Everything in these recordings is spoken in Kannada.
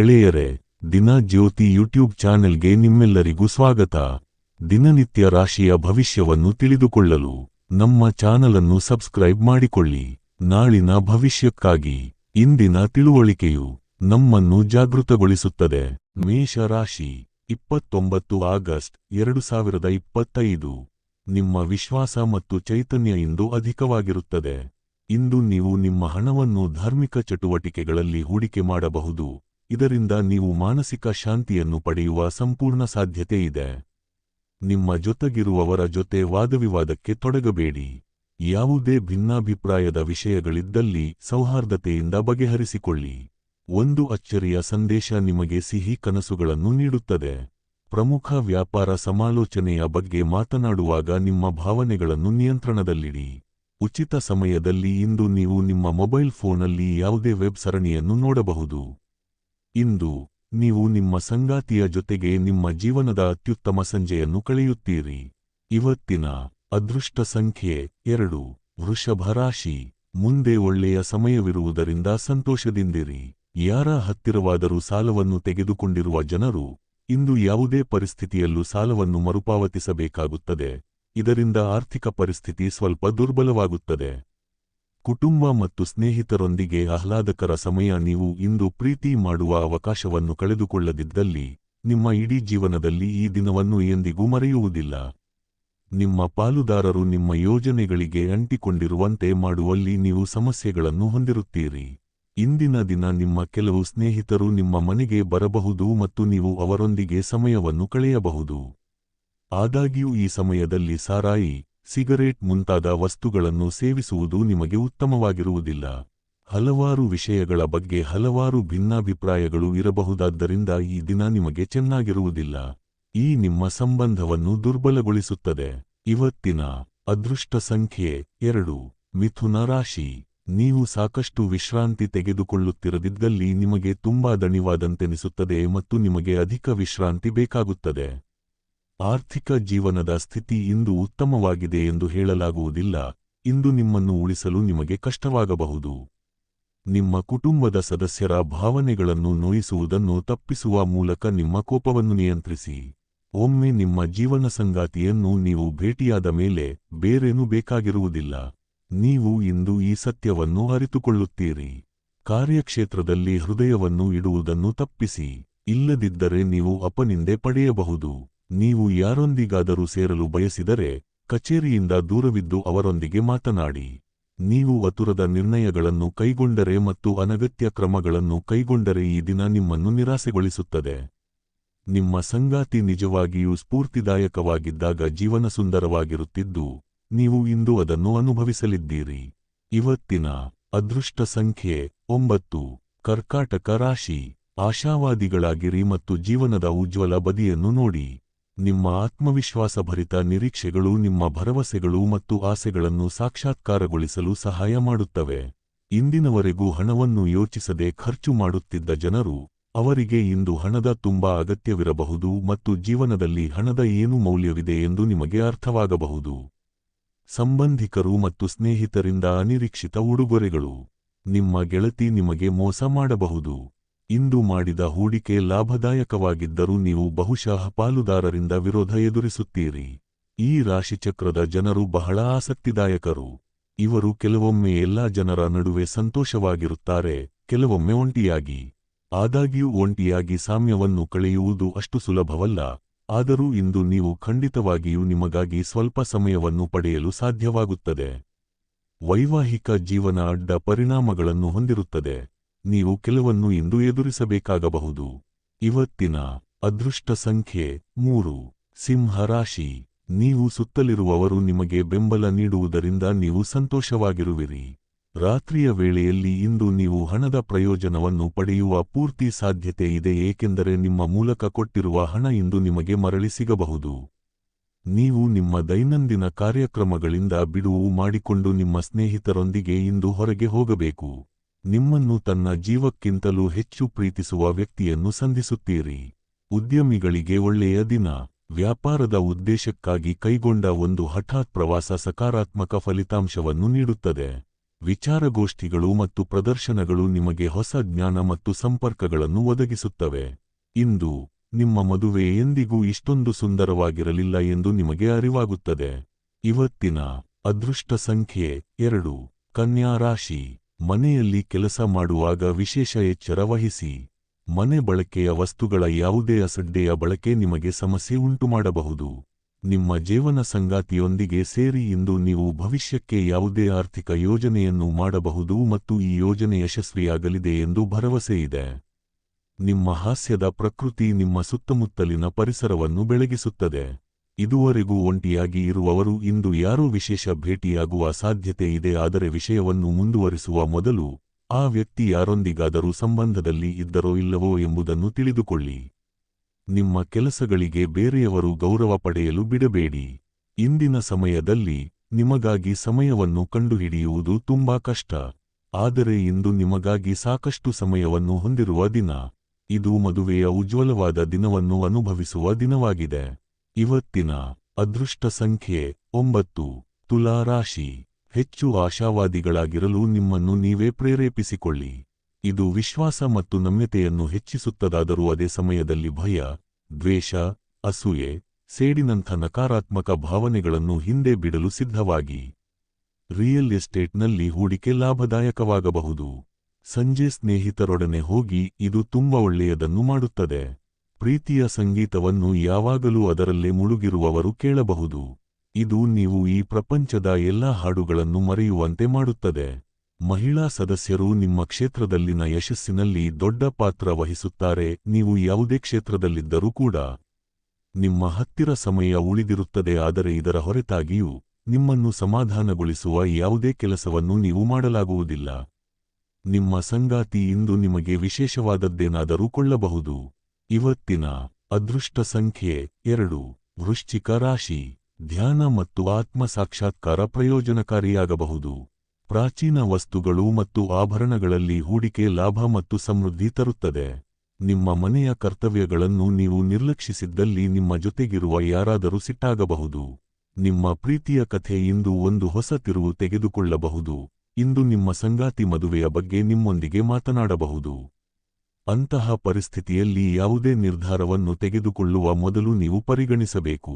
ಎಳೆಯರೆ, ದಿನ ಜ್ಯೋತಿ ಯೂಟ್ಯೂಬ್ ಚಾನೆಲ್ಗೆ ನಿಮ್ಮೆಲ್ಲರಿಗೂ ಸ್ವಾಗತ. ದಿನನಿತ್ಯ ರಾಶಿಯ ಭವಿಷ್ಯವನ್ನು ತಿಳಿದುಕೊಳ್ಳಲು ನಮ್ಮ ಚಾನಲನ್ನು ಸಬ್ಸ್ಕ್ರೈಬ್ ಮಾಡಿಕೊಳ್ಳಿ. ನಾಳಿನ ಭವಿಷ್ಯಕ್ಕಾಗಿ ಇಂದಿನ ತಿಳುವಳಿಕೆಯು ನಮ್ಮನ್ನು ಜಾಗೃತಗೊಳಿಸುತ್ತದೆ. ಮೇಷ ರಾಶಿ, ಇಪ್ಪತ್ತೊಂಬತ್ತು ಆಗಸ್ಟ್ ಎರಡು ಸಾವಿರದ ಇಪ್ಪತ್ತೈದು. ನಿಮ್ಮ ವಿಶ್ವಾಸ ಮತ್ತು ಚೈತನ್ಯ ಇಂದು ಅಧಿಕವಾಗಿರುತ್ತದೆ. ಇಂದು ನೀವು ನಿಮ್ಮ ಹಣವನ್ನು ಧಾರ್ಮಿಕ ಚಟುವಟಿಕೆಗಳಲ್ಲಿ ಹೂಡಿಕೆ ಮಾಡಬಹುದು. ಇದರಿಂದ ನೀವು ಮಾನಸಿಕ ಶಾಂತಿಯನ್ನು ಪಡೆಯುವ ಸಂಪೂರ್ಣ ಸಾಧ್ಯತೆ ಇದೆ. ನಿಮ್ಮ ಜೊತೆಗಿರುವವರ ಜೊತೆ ವಾದವಿವಾದಕ್ಕೆ ತೊಡಗಬೇಡಿ. ಯಾವುದೇ ಭಿನ್ನಾಭಿಪ್ರಾಯದ ವಿಷಯಗಳಿದ್ದಲ್ಲಿ ಸೌಹಾರ್ದತೆಯಿಂದ ಬಗೆಹರಿಸಿಕೊಳ್ಳಿ. ಒಂದು ಅಚ್ಚರಿಯ ಸಂದೇಶ ನಿಮಗೆ ಸಿಹಿ ಕನಸುಗಳನ್ನು ನೀಡುತ್ತದೆ. ಪ್ರಮುಖ ವ್ಯಾಪಾರ ಸಮಾಲೋಚನೆಯ ಬಗ್ಗೆ ಮಾತನಾಡುವಾಗ ನಿಮ್ಮ ಭಾವನೆಗಳನ್ನು ನಿಯಂತ್ರಣದಲ್ಲಿಡಿ. ಉಚಿತ ಸಮಯದಲ್ಲಿ ಇಂದು ನೀವು ನಿಮ್ಮ ಮೊಬೈಲ್ ಫೋನಲ್ಲಿ ಯಾವುದೇ ವೆಬ್ ಸರಣಿಯನ್ನು ನೋಡಬಹುದು. ಇಂದು ನೀವು ನಿಮ್ಮ ಸಂಗಾತಿಯ ಜೊತೆಗೆ ನಿಮ್ಮ ಜೀವನದ ಅತ್ಯುತ್ತಮ ಸಂಜೆಯನ್ನು ಕಳೆಯುತ್ತೀರಿ. ಇವತ್ತಿನ ಅದೃಷ್ಟ ಸಂಖ್ಯೆ ಎರಡು. ವೃಷಭ ರಾಶಿ. ಮುಂದೆ ಒಳ್ಳೆಯ ಸಮಯವಿರುವುದರಿಂದ ಸಂತೋಷದಿಂದಿರಿ. ಯಾರ ಹತ್ತಿರವಾದರೂ ಸಾಲವನ್ನು ತೆಗೆದುಕೊಂಡಿರುವ ಜನರು ಇಂದು ಯಾವುದೇ ಪರಿಸ್ಥಿತಿಯಲ್ಲೂ ಸಾಲವನ್ನು ಮರುಪಾವತಿಸಬೇಕಾಗುತ್ತದೆ. ಇದರಿಂದ ಆರ್ಥಿಕ ಪರಿಸ್ಥಿತಿ ಸ್ವಲ್ಪ ದುರ್ಬಲವಾಗುತ್ತದೆ. ಕುಟುಂಬ ಮತ್ತು ಸ್ನೇಹಿತರೊಂದಿಗೆ ಆಹ್ಲಾದಕರ ಸಮಯ ನೀವು ಇಂದು ಪ್ರೀತಿ ಮಾಡುವ ಅವಕಾಶವನ್ನು ಕಳೆದುಕೊಳ್ಳದಿದ್ದಲ್ಲಿ, ನಿಮ್ಮ ಇಡೀ ಜೀವನದಲ್ಲಿ ಈ ದಿನವನ್ನು ಎಂದಿಗೂ ಮರೆಯುವುದಿಲ್ಲ. ನಿಮ್ಮ ಪಾಲುದಾರರು ನಿಮ್ಮ ಯೋಜನೆಗಳಿಗೆ ಅಂಟಿಕೊಂಡಿರುವಂತೆ ಮಾಡುವಲ್ಲಿ ನೀವು ಸಮಸ್ಯೆಗಳನ್ನು ಹೊಂದಿರುತ್ತೀರಿ. ಇಂದಿನ ದಿನ ನಿಮ್ಮ ಕೆಲವು ಸ್ನೇಹಿತರು ನಿಮ್ಮ ಮನೆಗೆ ಬರಬಹುದು ಮತ್ತು ನೀವು ಅವರೊಂದಿಗೆ ಸಮಯವನ್ನು ಕಳೆಯಬಹುದು. ಆದಾಗ್ಯೂ ಈ ಸಮಯದಲ್ಲಿ ಸಾರಾಯಿ ಸಿಗರೇಟ್ ಮುಂತಾದ ವಸ್ತುಗಳನ್ನು ಸೇವಿಸುವುದು ನಿಮಗೆ ಉತ್ತಮವಾಗಿರುವುದಿಲ್ಲ. ಹಲವಾರು ವಿಷಯಗಳ ಬಗ್ಗೆ ಹಲವಾರು ಭಿನ್ನಾಭಿಪ್ರಾಯಗಳು ಇರಬಹುದಾದ್ದರಿಂದ ಈ ದಿನ ನಿಮಗೆ ಚೆನ್ನಾಗಿರುವುದಿಲ್ಲ. ಈ ನಿಮ್ಮ ಸಂಬಂಧವನ್ನು ದುರ್ಬಲಗೊಳಿಸುತ್ತದೆ. ಇವತ್ತಿನ ಅದೃಷ್ಟ ಸಂಖ್ಯೆ ಎರಡು. ಮಿಥುನ ರಾಶಿ. ನೀವು ಸಾಕಷ್ಟು ವಿಶ್ರಾಂತಿ ತೆಗೆದುಕೊಳ್ಳುತ್ತಿರದಿದ್ದಲ್ಲಿ ನಿಮಗೆ ತುಂಬಾ ದಣಿವಾದಂತೆನಿಸುತ್ತದೆ ಮತ್ತು ನಿಮಗೆ ಅಧಿಕ ವಿಶ್ರಾಂತಿ ಬೇಕಾಗುತ್ತದೆ. ಆರ್ಥಿಕ ಜೀವನದ ಸ್ಥಿತಿ ಇಂದು ಉತ್ತಮವಾಗಿದೆ ಎಂದು ಹೇಳಲಾಗುವುದಿಲ್ಲ. ಇಂದು ನಿಮ್ಮನ್ನು ಉಳಿಸಲು ನಿಮಗೆ ಕಷ್ಟವಾಗಬಹುದು. ನಿಮ್ಮ ಕುಟುಂಬದ ಸದಸ್ಯರ ಭಾವನೆಗಳನ್ನು ನೋಯಿಸುವುದನ್ನು ತಪ್ಪಿಸುವ ಮೂಲಕ ನಿಮ್ಮ ಕೋಪವನ್ನು ನಿಯಂತ್ರಿಸಿ. ಒಮ್ಮೆ ನಿಮ್ಮ ಜೀವನ ಸಂಗಾತಿಯನ್ನು ನೀವು ಭೇಟಿಯಾದ ಮೇಲೆ ಬೇರೇನೂ ಬೇಕಾಗಿರುವುದಿಲ್ಲ. ನೀವು ಇಂದು ಈ ಸತ್ಯವನ್ನು ಅರಿತುಕೊಳ್ಳುತ್ತೀರಿ. ಕಾರ್ಯಕ್ಷೇತ್ರದಲ್ಲಿ ಹೃದಯವನ್ನು ಇಡುವುದನ್ನು ತಪ್ಪಿಸಿ. ಇಲ್ಲದಿದ್ದರೆ ನೀವು ಅಪನಿಂದೆ ಪಡೆಯಬಹುದು. ನೀವು ಯಾರೊಂದಿಗಾದರೂ ಸೇರಲು ಬಯಸಿದರೆ ಕಚೇರಿಯಿಂದ ದೂರವಿದ್ದು ಅವರೊಂದಿಗೆ ಮಾತನಾಡಿ. ನೀವು ಅತುರದ ನಿರ್ಣಯಗಳನ್ನು ಕೈಗೊಂಡರೆ ಮತ್ತು ಅನಗತ್ಯ ಕ್ರಮಗಳನ್ನು ಕೈಗೊಂಡರೆ ಈ ದಿನ ನಿಮ್ಮನ್ನು ನಿರಾಸೆಗೊಳಿಸುತ್ತದೆ. ನಿಮ್ಮ ಸಂಗಾತಿ ನಿಜವಾಗಿಯೂ ಸ್ಫೂರ್ತಿದಾಯಕವಾಗಿದ್ದಾಗ ಜೀವನ ಸುಂದರವಾಗಿರುತ್ತಿದ್ದು, ನೀವು ಇಂದು ಅದನ್ನು ಅನುಭವಿಸಲಿದ್ದೀರಿ. ಇವತ್ತಿನ ಅದೃಷ್ಟ ಸಂಖ್ಯೆ ಒಂಬತ್ತು. ಕರ್ಕಾಟಕ ರಾಶಿ. ಆಶಾವಾದಿಗಳಾಗಿರಿ ಮತ್ತು ಜೀವನದ ಉಜ್ವಲ ಬದಿಯನ್ನು ನೋಡಿ. ನಿಮ್ಮ ಆತ್ಮವಿಶ್ವಾಸಭರಿತ ನಿರೀಕ್ಷೆಗಳು ನಿಮ್ಮ ಭರವಸೆಗಳು ಮತ್ತು ಆಸೆಗಳನ್ನು ಸಾಕ್ಷಾತ್ಕಾರಗೊಳಿಸಲು ಸಹಾಯ ಮಾಡುತ್ತವೆ. ಇಂದಿನವರೆಗೂ ಹಣವನ್ನು ಯೋಚಿಸದೆ ಖರ್ಚು ಮಾಡುತ್ತಿದ್ದ ಜನರು, ಅವರಿಗೆ ಇಂದು ಹಣದ ತುಂಬಾ ಅಗತ್ಯವಿರಬಹುದು ಮತ್ತು ಜೀವನದಲ್ಲಿ ಹಣದ ಏನು ಮೌಲ್ಯವಿದೆ ಎಂದು ನಿಮಗೆ ಅರ್ಥವಾಗಬಹುದು. ಸಂಬಂಧಿಕರು ಮತ್ತು ಸ್ನೇಹಿತರಿಂದ ಅನಿರೀಕ್ಷಿತ ಉಡುಗೊರೆಗಳು. ನಿಮ್ಮ ಗೆಳತಿ ನಿಮಗೆ ಮೋಸ ಮಾಡಬಹುದು. ಇಂದು ಮಾಡಿದ ಹೂಡಿಕೆ ಲಾಭದಾಯಕವಾಗಿದ್ದರೂ ನೀವು ಬಹುಶಃ ಪಾಲುದಾರರಿಂದ ವಿರೋಧ ಎದುರಿಸುತ್ತೀರಿ. ಈ ರಾಶಿಚಕ್ರದ ಜನರು ಬಹಳ ಆಸಕ್ತಿದಾಯಕರು. ಇವರು ಕೆಲವೊಮ್ಮೆ ಎಲ್ಲಾ ಜನರ ನಡುವೆ ಸಂತೋಷವಾಗಿರುತ್ತಾರೆ, ಕೆಲವೊಮ್ಮೆ ಒಂಟಿಯಾಗಿ. ಆದಾಗ್ಯೂ ಒಂಟಿಯಾಗಿ ಸಾಮ್ಯವನ್ನು ಕಳೆಯುವುದು ಅಷ್ಟು ಸುಲಭವಲ್ಲ. ಆದರೂ ಇಂದು ನೀವು ಖಂಡಿತವಾಗಿಯೂ ನಿಮಗಾಗಿ ಸ್ವಲ್ಪ ಸಮಯವನ್ನು ಪಡೆಯಲು ಸಾಧ್ಯವಾಗುತ್ತದೆ. ವೈವಾಹಿಕ ಜೀವನ ಅಡ್ಡ ಪರಿಣಾಮಗಳನ್ನು ಹೊಂದಿರುತ್ತದೆ. ನೀವು ಕೆಲವನ್ನು ಇಂದು ಎದುರಿಸಬೇಕಾಗಬಹುದು. ಇವತ್ತಿನ ಅದೃಷ್ಟ ಸಂಖ್ಯೆ ಮೂರು. ಸಿಂಹ ರಾಶಿ. ನೀವು ಸುತ್ತಲಿರುವವರು ನಿಮಗೆ ಬೆಂಬಲ ನೀಡುವುದರಿಂದ ನೀವು ಸಂತೋಷವಾಗಿರುವಿರಿ. ರಾತ್ರಿಯ ವೇಳೆಯಲ್ಲಿ ಇಂದು ನೀವು ಹಣದ ಪ್ರಯೋಜನವನ್ನು ಪಡೆಯುವ ಪೂರ್ತಿ ಸಾಧ್ಯತೆ ಇದೆ ಏಕೆಂದರೆ ನಿಮ್ಮ ಮೂಲಕ ಕೊಟ್ಟಿರುವ ಹಣ ಇಂದು ನಿಮಗೆ ಮರಳಿ ಸಿಗಬಹುದು. ನೀವು ನಿಮ್ಮ ದೈನಂದಿನ ಕಾರ್ಯಕ್ರಮಗಳಿಂದ ಬಿಡುವು ಮಾಡಿಕೊಂಡು ನಿಮ್ಮ ಸ್ನೇಹಿತರೊಂದಿಗೆ ಇಂದು ಹೊರಗೆ ಹೋಗಬೇಕು. ನಿಮ್ಮನ್ನು ತನ್ನ ಜೀವಕ್ಕಿಂತಲೂ ಹೆಚ್ಚು ಪ್ರೀತಿಸುವ ವ್ಯಕ್ತಿಯನ್ನು ಸಂಧಿಸುತ್ತೀರಿ. ಉದ್ಯಮಿಗಳಿಗೆ ಒಳ್ಳೆಯ ದಿನ. ವ್ಯಾಪಾರದ ಉದ್ದೇಶಕ್ಕಾಗಿ ಕೈಗೊಂಡ ಒಂದು ಹಠಾತ್ ಪ್ರವಾಸ ಸಕಾರಾತ್ಮಕ ಫಲಿತಾಂಶವನ್ನು ನೀಡುತ್ತದೆ. ವಿಚಾರಗೋಷ್ಠಿಗಳು ಮತ್ತು ಪ್ರದರ್ಶನಗಳು ನಿಮಗೆ ಹೊಸ ಜ್ಞಾನ ಮತ್ತು ಸಂಪರ್ಕಗಳನ್ನು ಒದಗಿಸುತ್ತವೆ. ಇಂದು, ನಿಮ್ಮ ಮದುವೆ ಎಂದಿಗೂ ಇಷ್ಟೊಂದು ಸುಂದರವಾಗಿರಲಿಲ್ಲ ಎಂದು ನಿಮಗೆ ಅರಿವಾಗುತ್ತದೆ. ಇವತ್ತಿನ ಅದೃಷ್ಟ ಸಂಖ್ಯೆ ಎರಡು. ಕನ್ಯಾ ರಾಶಿ. ಮನೆಯಲ್ಲಿ ಕೆಲಸ ಮಾಡುವಾಗ ವಿಶೇಷ ಎಚ್ಚರ ವಹಿಸಿ. ಮನೆ ಬಳಕೆಯ ವಸ್ತುಗಳ ಯಾವುದೇ ಅಸಡ್ಡೆಯ ಬಳಕೆ ನಿಮಗೆ ಸಮಸ್ಯೆ ಉಂಟುಮಾಡಬಹುದು. ನಿಮ್ಮ ಜೀವನ ಸಂಗಾತಿಯೊಂದಿಗೆ ಸೇರಿ ಇಂದು ನೀವು ಭವಿಷ್ಯಕ್ಕೆ ಯಾವುದೇ ಆರ್ಥಿಕ ಯೋಜನೆಯನ್ನು ಮಾಡಬಹುದು ಮತ್ತು ಈ ಯೋಜನೆ ಯಶಸ್ವಿಯಾಗಲಿದೆ ಎಂದು ಭರವಸೆಯಿದೆ ನಿಮ್ಮ ಹಾಸ್ಯದ ಪ್ರಕೃತಿ ನಿಮ್ಮ ಸುತ್ತಮುತ್ತಲಿನ ಪರಿಸರವನ್ನು ಬೆಳಗಿಸುತ್ತದೆ. ಇದುವರೆಗೂ ಒಂಟಿಯಾಗಿ ಇರುವವರು ಇಂದು ಯಾರೋ ವಿಶೇಷ ಭೇಟಿಯಾಗುವ ಸಾಧ್ಯತೆ ಇದೆ. ಆದರೆ ವಿಷಯವನ್ನು ಮುಂದುವರಿಸುವ ಮೊದಲು ಆ ವ್ಯಕ್ತಿ ಯಾರೊಂದಿಗಾದರೂ ಸಂಬಂಧದಲ್ಲಿ ಇದ್ದರೋ ಇಲ್ಲವೋ ಎಂಬುದನ್ನು ತಿಳಿದುಕೊಳ್ಳಿ. ನಿಮ್ಮ ಕೆಲಸಗಳಿಗೆ ಬೇರೆಯವರು ಗೌರವ ಪಡೆಯಲು ಬಿಡಬೇಡಿ. ಇಂದಿನ ಸಮಯದಲ್ಲಿ ನಿಮಗಾಗಿ ಸಮಯವನ್ನು ಕಂಡುಹಿಡಿಯುವುದು ತುಂಬಾ ಕಷ್ಟ. ಆದರೆ ಇಂದು ನಿಮಗಾಗಿ ಸಾಕಷ್ಟು ಸಮಯವನ್ನು ಹೊಂದಿರುವ ದಿನ. ಇದು ಮದುವೆಯ ಉಜ್ವಲವಾದ ದಿನವನ್ನು ಅನುಭವಿಸುವ ದಿನವಾಗಿದೆ. ಇವತ್ತಿನ ಅದೃಷ್ಟ ಸಂಖ್ಯೆ ಒಂಬತ್ತು. ತುಲಾ ರಾಶಿ. ಹೆಚ್ಚು ಆಶಾವಾದಿಗಳಾಗಿರಲು ನಿಮ್ಮನ್ನು ನೀವೇ ಪ್ರೇರೇಪಿಸಿಕೊಳ್ಳಿ. ಇದು ವಿಶ್ವಾಸ ಮತ್ತು ನಮ್ಯತೆಯನ್ನು ಹೆಚ್ಚಿಸುತ್ತದಾದರೂ ಅದೇ ಸಮಯದಲ್ಲಿ ಭಯ, ದ್ವೇಷ, ಅಸೂಯೆ, ಸೇಡಿನಂಥ ನಕಾರಾತ್ಮಕ ಭಾವನೆಗಳನ್ನು ಹಿಂದೆ ಬಿಡಲು ಸಿದ್ಧವಾಗಿ. ರಿಯಲ್ ಎಸ್ಟೇಟ್ನಲ್ಲಿ ಹೂಡಿಕೆ ಲಾಭದಾಯಕವಾಗಬಹುದು. ಸಂಜೆ ಸ್ನೇಹಿತರೊಡನೆ ಹೋಗಿ ಇದು ತುಂಬ ಒಳ್ಳೆಯದನ್ನು ಮಾಡುತ್ತದೆ. ಪ್ರೀತಿಯ ಸಂಗೀತವನ್ನು ಯಾವಾಗಲೂ ಅದರಲ್ಲೇ ಮುಳುಗಿರುವವರು ಕೇಳಬಹುದು. ಇದು ನೀವು ಈ ಪ್ರಪಂಚದ ಎಲ್ಲಾ ಹಾಡುಗಳನ್ನು ಮರೆಯುವಂತೆ ಮಾಡುತ್ತದೆ. ಮಹಿಳಾ ಸದಸ್ಯರು ನಿಮ್ಮ ಕ್ಷೇತ್ರದಲ್ಲಿನ ಯಶಸ್ಸಿನಲ್ಲಿ ದೊಡ್ಡ ಪಾತ್ರ ವಹಿಸುತ್ತಾರೆ, ನೀವು ಯಾವುದೇ ಕ್ಷೇತ್ರದಲ್ಲಿದ್ದರೂ ಕೂಡ. ನಿಮ್ಮ ಹತ್ತಿರ ಸಮಯ ಉಳಿದಿರುತ್ತದೆ, ಆದರೆ ಇದರ ಹೊರತಾಗಿಯೂ ನಿಮ್ಮನ್ನು ಸಮಾಧಾನಗೊಳಿಸುವ ಯಾವುದೇ ಕೆಲಸವನ್ನು ನೀವು ಮಾಡಲಾಗುವುದಿಲ್ಲ. ನಿಮ್ಮ ಸಂಗಾತಿ ಇಂದು ನಿಮಗೆ ವಿಶೇಷವಾದದ್ದೇನಾದರೂ ಕೊಳ್ಳಬಹುದು. ಇವತ್ತಿನ ಅದೃಷ್ಟ ಸಂಖ್ಯೆ ಎರಡು. ವೃಶ್ಚಿಕ ರಾಶಿ. ಧ್ಯಾನ ಮತ್ತು ಆತ್ಮ ಸಾಕ್ಷಾತ್ಕಾರ ಪ್ರಯೋಜನಕಾರಿಯಾಗಬಹುದು. ಪ್ರಾಚೀನ ವಸ್ತುಗಳು ಮತ್ತು ಆಭರಣಗಳಲ್ಲಿ ಹೂಡಿಕೆ ಲಾಭ ಮತ್ತು ಸಮೃದ್ಧಿ ತರುತ್ತದೆ. ನಿಮ್ಮ ಮನೆಯ ಕರ್ತವ್ಯಗಳನ್ನು ನೀವು ನಿರ್ಲಕ್ಷಿಸಿದ್ದಲ್ಲಿ ನಿಮ್ಮ ಜೊತೆಗಿರುವ ಯಾರಾದರೂ ಸಿಟ್ಟಾಗಬಹುದು. ನಿಮ್ಮ ಪ್ರೀತಿಯ ಕಥೆ ಇಂದು ಒಂದು ಹೊಸ ತಿರುವು ತೆಗೆದುಕೊಳ್ಳಬಹುದು. ಇಂದು ನಿಮ್ಮ ಸಂಗಾತಿ ಮದುವೆಯ ಬಗ್ಗೆ ನಿಮ್ಮೊಂದಿಗೆ ಮಾತನಾಡಬಹುದು. ಅಂತಹ ಪರಿಸ್ಥಿತಿಯಲ್ಲಿ ಯಾವುದೇ ನಿರ್ಧಾರವನ್ನು ತೆಗೆದುಕೊಳ್ಳುವ ಮೊದಲು ನೀವು ಪರಿಗಣಿಸಬೇಕು.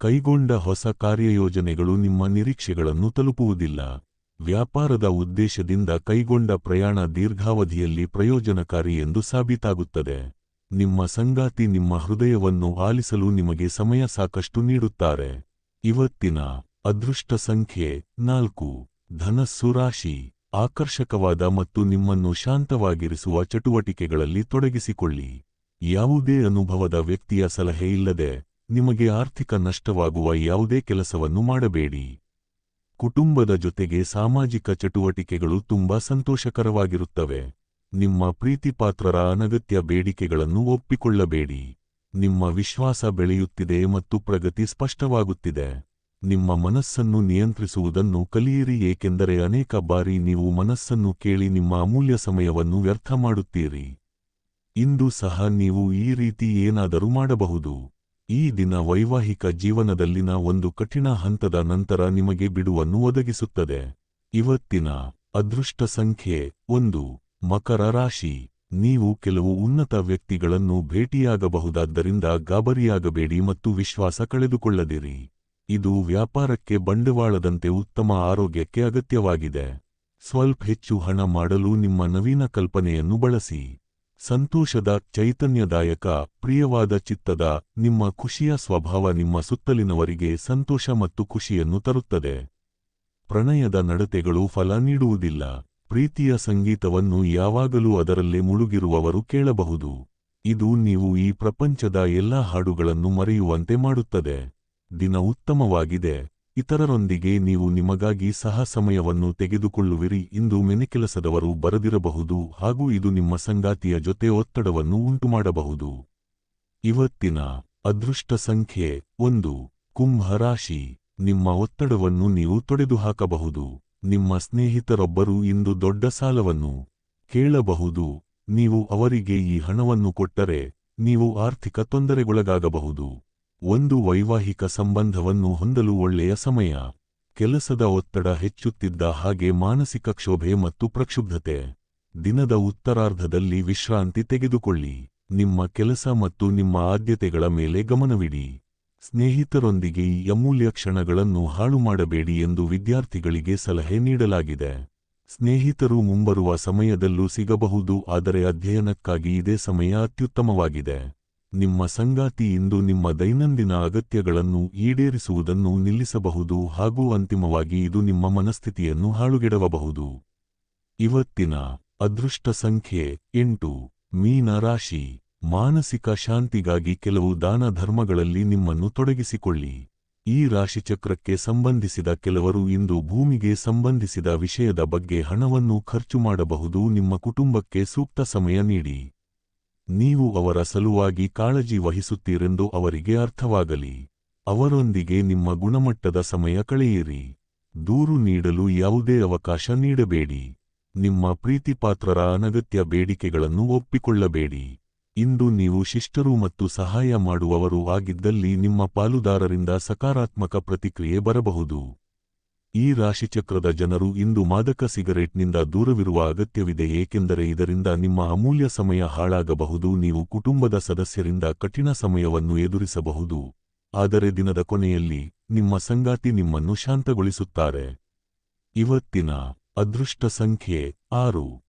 ಕೈಗೊಂಡ ಹೊಸ ಕಾರ್ಯಯೋಜನೆಗಳು ನಿಮ್ಮ ನಿರೀಕ್ಷೆಗಳನ್ನು ತಲುಪುವುದಿಲ್ಲ. ವ್ಯಾಪಾರದ ಉದ್ದೇಶದಿಂದ ಕೈಗೊಂಡ ಪ್ರಯಾಣ ದೀರ್ಘಾವಧಿಯಲ್ಲಿ ಪ್ರಯೋಜನಕಾರಿ ಎಂದು ಸಾಬೀತಾಗುತ್ತದೆ. ನಿಮ್ಮ ಸಂಗಾತಿ ನಿಮ್ಮ ಹೃದಯವನ್ನು ಆಲಿಸಲು ನಿಮಗೆ ಸಮಯ ಸಾಕಷ್ಟು ನೀಡುತ್ತಾರೆ. ಇವತ್ತಿನ ಅದೃಷ್ಟ ಸಂಖ್ಯೆ ನಾಲ್ಕು. ಧನಸ್ಸು ರಾಶಿ. ಆಕರ್ಷಕವಾದ ಮತ್ತು ನಿಮ್ಮನ್ನು ಶಾಂತವಾಗಿರಿಸುವ ಚಟುವಟಿಕೆಗಳಲ್ಲಿ ತೊಡಗಿಸಿಕೊಳ್ಳಿ. ಯಾವುದೇ ಅನುಭವದ ವ್ಯಕ್ತಿಯ ಸಲಹೆ ಇಲ್ಲದೆ ನಿಮಗೆ ಆರ್ಥಿಕ ನಷ್ಟವಾಗುವ ಯಾವುದೇ ಕೆಲಸವನ್ನು ಮಾಡಬೇಡಿ. ಕುಟುಂಬದ ಜೊತೆಗೆ ಸಾಮಾಜಿಕ ಚಟುವಟಿಕೆಗಳು ತುಂಬಾ ಸಂತೋಷಕರವಾಗಿರುತ್ತವೆ. ನಿಮ್ಮ ಪ್ರೀತಿಪಾತ್ರರ ಅನಗತ್ಯ ಬೇಡಿಕೆಗಳನ್ನು ಒಪ್ಪಿಕೊಳ್ಳಬೇಡಿ. ನಿಮ್ಮ ವಿಶ್ವಾಸ ಬೆಳೆಯುತ್ತಿದೆ ಮತ್ತು ಪ್ರಗತಿ ಸ್ಪಷ್ಟವಾಗುತ್ತಿದೆ. ನಿಮ್ಮ ಮನಸ್ಸನ್ನು ನಿಯಂತ್ರಿಸುವುದನ್ನು ಕಲಿಯಿರಿ, ಏಕೆಂದರೆ ಅನೇಕ ಬಾರಿ ನೀವು ಮನಸ್ಸನ್ನು ಕೇಳಿ ನಿಮ್ಮ ಅಮೂಲ್ಯ ಸಮಯವನ್ನು ವ್ಯರ್ಥ ಮಾಡುತ್ತೀರಿ. ಇಂದು ಸಹ ನೀವು ಈ ರೀತಿ ಏನಾದರೂ ಮಾಡಬಹುದು. ಈ ದಿನ ವೈವಾಹಿಕ ಜೀವನದಲ್ಲಿನ ಒಂದು ಕಠಿಣ ಹಂತದ ನಂತರ ನಿಮಗೆ ಬಿಡುವನ್ನು ಒದಗಿಸುತ್ತದೆ. ಇವತ್ತಿನ ಅದೃಷ್ಟ ಸಂಖ್ಯೆ ಒಂದು. ಮಕರ ರಾಶಿ. ನೀವು ಕೆಲವು ಉನ್ನತ ವ್ಯಕ್ತಿಗಳನ್ನು ಭೇಟಿಯಾಗಬಹುದಾದ್ದರಿಂದ ಗಾಬರಿಯಾಗಬೇಡಿ ಮತ್ತು ವಿಶ್ವಾಸ ಕಳೆದುಕೊಳ್ಳದಿರಿ. ಇದು ವ್ಯಾಪಾರಕ್ಕೆ ಬಂಡವಾಳದಂತೆ ಉತ್ತಮ ಆರೋಗ್ಯಕ್ಕೆ ಅಗತ್ಯವಾಗಿದೆ. ಸ್ವಲ್ಪ ಹೆಚ್ಚು ಹಣ ಮಾಡಲು ನಿಮ್ಮ ನವೀನ ಕಲ್ಪನೆಯನ್ನು ಬಳಸಿ. ಸಂತೋಷದ, ಚೈತನ್ಯದಾಯಕ, ಪ್ರಿಯವಾದ ಚಿತ್ತದ, ನಿಮ್ಮ ಖುಷಿಯ ಸ್ವಭಾವ ನಿಮ್ಮ ಸುತ್ತಲಿನವರಿಗೆ ಸಂತೋಷ ಮತ್ತು ಖುಷಿಯನ್ನು ತರುತ್ತದೆ. ಪ್ರಣಯದ ನಡತೆಗಳು ಫಲ ನೀಡುವುದಿಲ್ಲ. ಪ್ರೀತಿಯ ಸಂಗೀತವನ್ನು ಯಾವಾಗಲೂ ಅದರಲ್ಲೇ ಮುಳುಗಿರುವವರು ಕೇಳಬಹುದು. ಇದು ನೀವು ಈ ಪ್ರಪಂಚದ ಎಲ್ಲಾ ಹಾಡುಗಳನ್ನು ಮರೆಯುವಂತೆ ಮಾಡುತ್ತದೆ. ದಿನ ಉತ್ತಮವಾಗಿದೆ. ಇತರರೊಂದಿಗೆ ನೀವು ನಿಮಗಾಗಿ ಸಹ ಸಮಯವನ್ನು ತೆಗೆದುಕೊಳ್ಳುವಿರಿ ಇಂದು ಮೆನೆಕೆಲಸದವರು ಬರದಿರಬಹುದು ಹಾಗೂ ಇದು ನಿಮ್ಮ ಸಂಗಾತಿಯ ಜೊತೆ ಒತ್ತಡವನ್ನು ಉಂಟುಮಾಡಬಹುದು. ಇವತ್ತಿನ ಅದೃಷ್ಟ ಸಂಖ್ಯೆ ಒಂದು. ಕುಂಭ ರಾಶಿ. ನಿಮ್ಮ ಒತ್ತಡವನ್ನು ನೀವು ತೊಡೆದುಹಾಕಬಹುದು. ನಿಮ್ಮ ಸ್ನೇಹಿತರೊಬ್ಬರು ಇಂದು ದೊಡ್ಡ ಸಾಲವನ್ನು ಕೇಳಬಹುದು. ನೀವು ಅವರಿಗೆ ಈ ಹಣವನ್ನು ಕೊಟ್ಟರೆ ನೀವು ಆರ್ಥಿಕ ತೊಂದರೆಗೊಳಗಾಗಬಹುದು. ಒಂದು ವೈವಾಹಿಕ ಸಂಬಂಧವನ್ನು ಹೊಂದಲು ಒಳ್ಳೆಯ ಸಮಯ. ಕೆಲಸದ ಒತ್ತಡ ಹೆಚ್ಚುತ್ತಿದ್ದ ಹಾಗೆ ಮಾನಸಿಕ ಕ್ಷೋಭೆ ಮತ್ತು ಪ್ರಕ್ಷುಬ್ಧತೆ. ದಿನದ ಉತ್ತರಾರ್ಧದಲ್ಲಿ ವಿಶ್ರಾಂತಿ ತೆಗೆದುಕೊಳ್ಳಿ. ನಿಮ್ಮ ಕೆಲಸ ಮತ್ತು ನಿಮ್ಮ ಆದ್ಯತೆಗಳ ಮೇಲೆ ಗಮನವಿಡಿ. ಸ್ನೇಹಿತರೊಂದಿಗೆ ಈ ಅಮೂಲ್ಯ ಕ್ಷಣಗಳನ್ನು ಹಾಳು ಮಾಡಬೇಡಿ ಎಂದು ವಿದ್ಯಾರ್ಥಿಗಳಿಗೆ ಸಲಹೆ ನೀಡಲಾಗಿದೆ. ಸ್ನೇಹಿತರು ಮುಂಬರುವ ಸಮಯದಲ್ಲೂ ಸಿಗಬಹುದು, ಆದರೆ ಅಧ್ಯಯನಕ್ಕಾಗಿ ಇದೇ ಸಮಯ ಅತ್ಯುತ್ತಮವಾಗಿದೆ. ನಿಮ್ಮ ಸಂಗಾತಿ ಇಂದು ನಿಮ್ಮ ದೈನಂದಿನ ಅಗತ್ಯಗಳನ್ನು ಈಡೇರಿಸುವುದನ್ನು ನಿಲ್ಲಿಸಬಹುದು ಹಾಗೂ ಅಂತಿಮವಾಗಿ ಇದು ನಿಮ್ಮ ಮನಸ್ಥಿತಿಯನ್ನು ಹಾಳುಗೆಡವಬಹುದು. ಇವತ್ತಿನ ಅದೃಷ್ಟ ಸಂಖ್ಯೆ ಎಂಟು. ಮೀನ ರಾಶಿ. ಮಾನಸಿಕ ಶಾಂತಿಗಾಗಿ ಕೆಲವು ದಾನ ಧರ್ಮಗಳಲ್ಲಿ ನಿಮ್ಮನ್ನು ತೊಡಗಿಸಿಕೊಳ್ಳಿ. ಈ ರಾಶಿಚಕ್ರಕ್ಕೆ ಸಂಬಂಧಿಸಿದ ಕೆಲವರು ಇಂದು ಭೂಮಿಗೆ ಸಂಬಂಧಿಸಿದ ವಿಷಯದ ಬಗ್ಗೆ ಹಣವನ್ನು ಖರ್ಚು ಮಾಡಬಹುದು, ನಿಮ್ಮ ಕುಟುಂಬಕ್ಕೆ ಸೂಕ್ತ ಸಮಯ ನೀಡಿ. ನೀವು ಅವರ ಸಲುವಾಗಿ ಕಾಳಜಿ ವಹಿಸುತ್ತೀರೆಂದು ಅವರಿಗೆ ಅರ್ಥವಾಗಲಿ. ಅವರೊಂದಿಗೆ ನಿಮ್ಮ ಗುಣಮಟ್ಟದ ಸಮಯ ಕಳೆಯಿರಿ. ದೂರು ನೀಡಲು ಯಾವುದೇ ಅವಕಾಶ ನೀಡಬೇಡಿ. ನಿಮ್ಮ ಪ್ರೀತಿಪಾತ್ರರ ಅನಗತ್ಯ ಬೇಡಿಕೆಗಳನ್ನು ಒಪ್ಪಿಕೊಳ್ಳಬೇಡಿ. ಇಂದು ನೀವು ಶಿಷ್ಟರು ಮತ್ತು ಸಹಾಯ ಮಾಡುವವರು ಆಗಿದ್ದಲ್ಲಿ ನಿಮ್ಮ ಪಾಲುದಾರರಿಂದ ಸಕಾರಾತ್ಮಕ ಪ್ರತಿಕ್ರಿಯೆ ಬರಬಹುದು. ಈ ರಾಶಿಚಕ್ರದ ಜನರು ಇಂದು ಮಾದಕ ಸಿಗರೇಟ್ನಿಂದ ದೂರವಿರುವ ಅಗತ್ಯವಿದೆ, ಏಕೆಂದರೆ ಇದರಿಂದ ನಿಮ್ಮ ಅಮೂಲ್ಯ ಸಮಯ ಹಾಳಾಗಬಹುದು, ನೀವು ಕುಟುಂಬದ ಸದಸ್ಯರಿಂದ ಕಠಿಣ ಸಮಯವನ್ನು ಎದುರಿಸಬಹುದು. ಆದರೆ ದಿನದ ಕೊನೆಯಲ್ಲಿ ನಿಮ್ಮ ಸಂಗಾತಿ ನಿಮ್ಮನ್ನು ಶಾಂತಗೊಳಿಸುತ್ತಾರೆ. ಇವತ್ತಿನ ಅದೃಷ್ಟ ಸಂಖ್ಯೆ ಆರು.